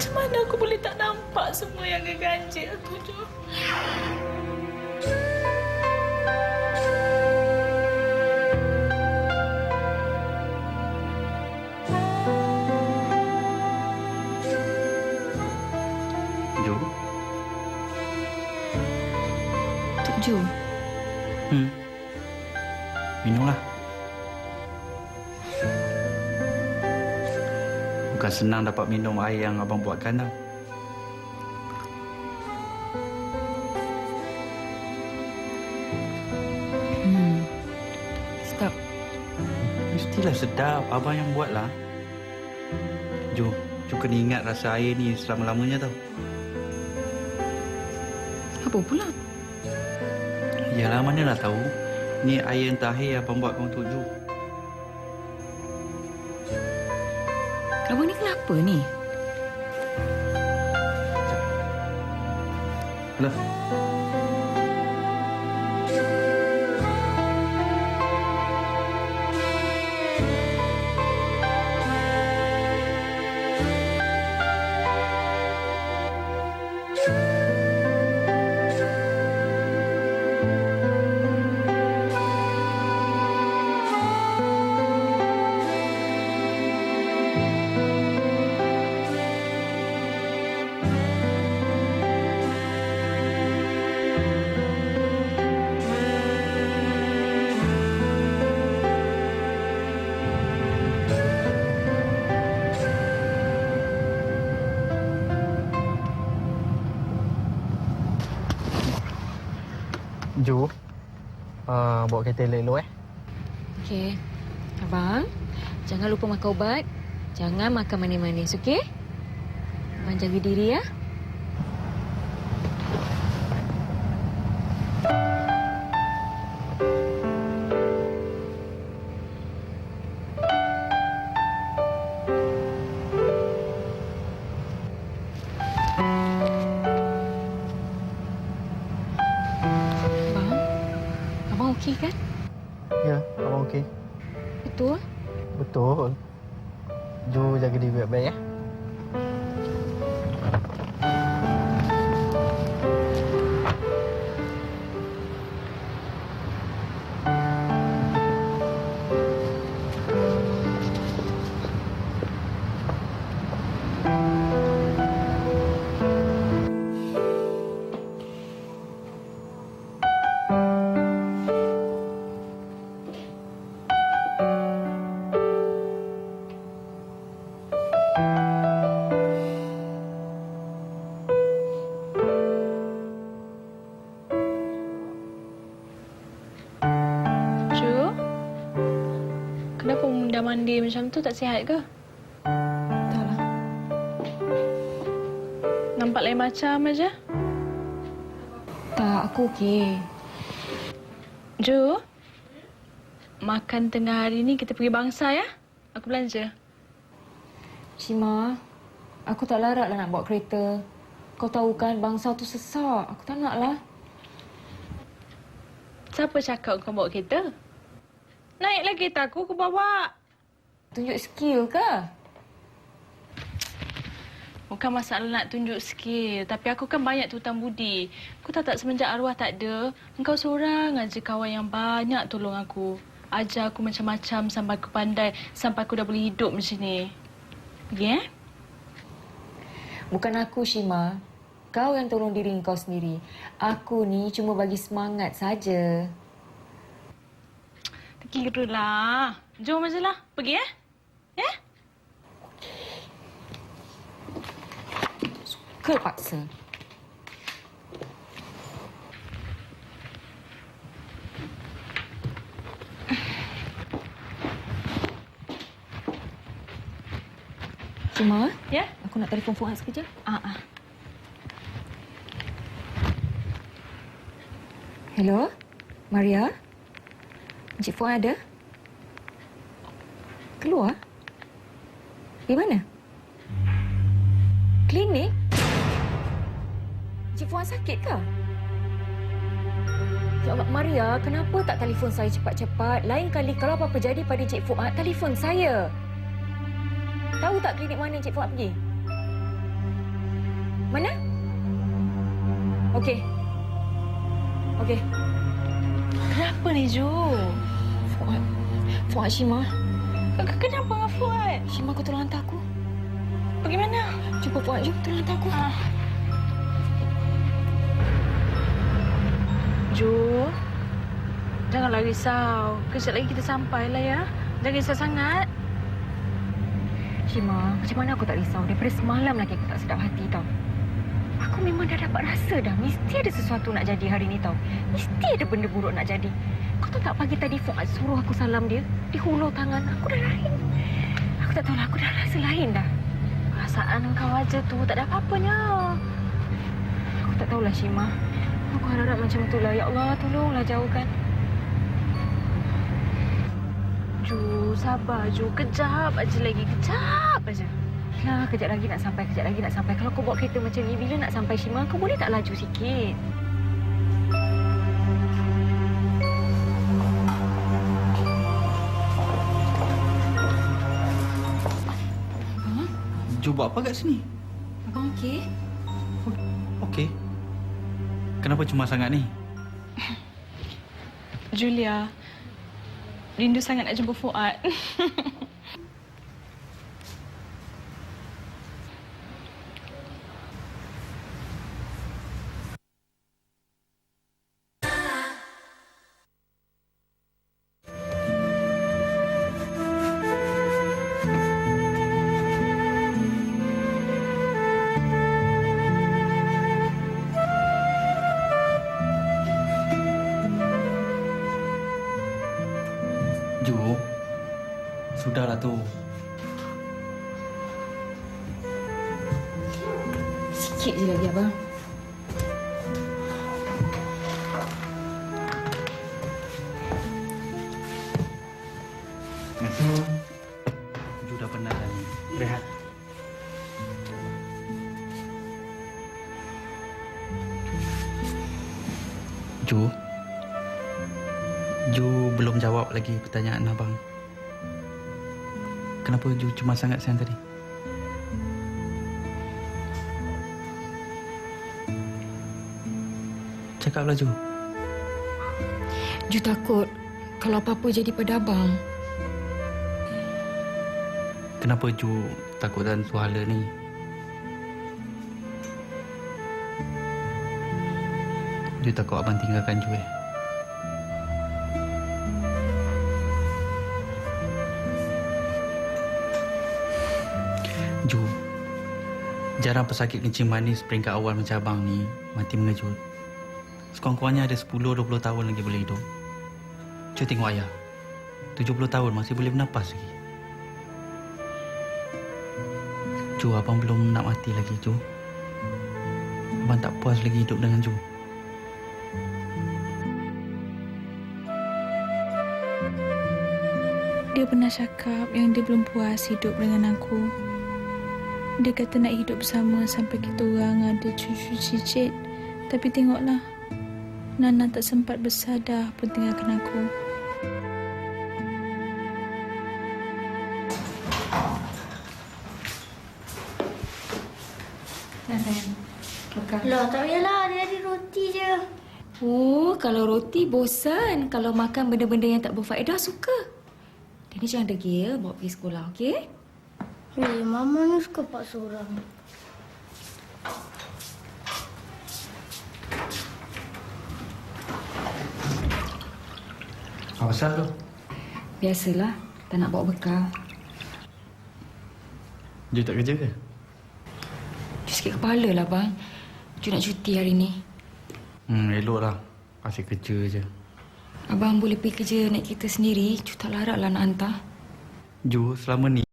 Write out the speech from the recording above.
Macam mana aku boleh tak nampak semua yang ganjil tu, Jo? Jo. Tok Jo, senang dapat minum air yang abang buatkan tau. hmm. Stop. Mestilah sedap. Abang yang buatlah. Jo, Jo kena ingat rasa air ni selama-lamanya tau. Apa pula? Yalah, manalah tahu. Ni air yang terakhir abang buatkan untuk Jo. Abang ni kenapa ni? Lah. Jo, uh, bawa kereta elok-elok eh. Okey. Abang, jangan lupa makan ubat. Jangan makan manis-manis, okey? Abang jaga diri ya. Abang, okey kan? Ya, abang okey. Betul? Betul. Jo jaga diri baik-baik ya. Munda mandi macam tu tak sihat ke? Taklah. Nampak lain macam aja. Tak, aku okey. Jo, makan tengah hari ni kita pergi bangsa ya? Aku belanja. Cima, aku tak larat lah nak bawa kereta. Kau tahu kan bangsa tu sesak. Aku tak nak lah. Siapa cakap kau bawa kereta? Naiklah kereta aku, aku bawa. Tunjuk skill ke? Bukan masalah nak tunjuk skill. Tapi aku kan banyak tutang budi. Aku tak tak semenjak arwah tak ada. Engkau seorang aja kawan yang banyak tolong aku. Ajar aku macam-macam sampai aku pandai. Sampai aku dah boleh hidup macam ni. Pergi eh? Bukan aku, Shima. Kau yang tolong diri kau sendiri. Aku ni cuma bagi semangat saja. Kira lah. Jom aja lah. Pergi eh? Eh? Suka paksa. Shima, Ya? aku nak telefon Fuad sekejap. Ah, ah. Hello, Maria? Encik Fuad ada? Di mana? Klinik? Encik Fuad sakit ke? Ya Allah, Maria, kenapa tak telefon saya cepat-cepat? Lain kali kalau apa-apa jadi pada Encik Fuad, telefon saya. Tahu tak klinik mana Encik Fuad pergi? Mana? Okey. Okey. Kenapa ni, Ju? Fuad. Fuad Shima. K- Kenapa dengan Fuad? Shima kau tolong hantar aku. Bagaimana? Cuba Fuad, jom tolong hantar aku. Ah. Ju, janganlah risau. Kejap lagi kita sampai lah ya. Jangan risau sangat. Shima, macam mana aku tak risau? Daripada semalam lagi aku tak sedap hati tau. Aku memang dah dapat rasa dah. Mesti ada sesuatu nak jadi hari ni tau. Mesti ada benda buruk nak jadi. Kau tahu tak pagi tadi Fuad suruh aku salam dia? Di hulur tangan. Aku dah lain. Aku tak tahu lah. Aku dah rasa lain dah. Perasaan kau aja tu tak ada apa-apanya. Aku tak tahulah Shima. Aku harap macam tu lah. Ya Allah, tolonglah jauhkan. Ju, sabar Ju. Kejap aja lagi. Kejap aja. Lah, kejap lagi nak sampai, kejap lagi nak sampai. Kalau kau bawa kereta macam ni, bila nak sampai Shima, kau boleh tak laju sikit? Ju buat apa kat sini? Abang okey? Okey. Kenapa cuma sangat ni? Julia, rindu sangat nak jumpa Fuad. Sudahlah tu. Sikit je lagi, abang. Ju dah penat dah ni. Rehat. Ju. Ju belum jawab lagi pertanyaan abang. Kenapa Ju cuma sangat siang tadi? Cakaplah Ju. Ju takut kalau apa-apa jadi pada abang. Kenapa Ju takut dalam suhala ni? Ju takut abang tinggalkan Ju eh? Ju, jarang pesakit kencing manis peringkat awal macam abang ni mati mengejut. Sekurang-kurangnya ada 10-20 tahun lagi boleh hidup. Cu tengok ayah. 70 tahun masih boleh bernafas lagi. Ju, abang belum nak mati lagi, Ju. Abang tak puas lagi hidup dengan Ju. Dia pernah cakap yang dia belum puas hidup dengan aku. Dia kata nak hidup bersama sampai kita orang ada cucu cicit. Tapi tengoklah, Nana tak sempat besar dah pun tinggalkan aku. Lah tak payahlah dia ada roti je. Oh, kalau roti bosan. Kalau makan benda-benda yang tak berfaedah, suka. Dia ni jangan degil, bawa pergi sekolah, okey? Weh, mama ni suka paksa orang. Apa pasal tu? Biasalah, tak nak bawa bekal. Ju tak kerja ke? Ju sikit kepala lah, bang. Ju nak cuti hari ni. Hmm, eloklah. Asyik kerja je. Abang boleh pergi kerja naik kereta sendiri. Ju tak larat lah nak hantar. Ju, selama ni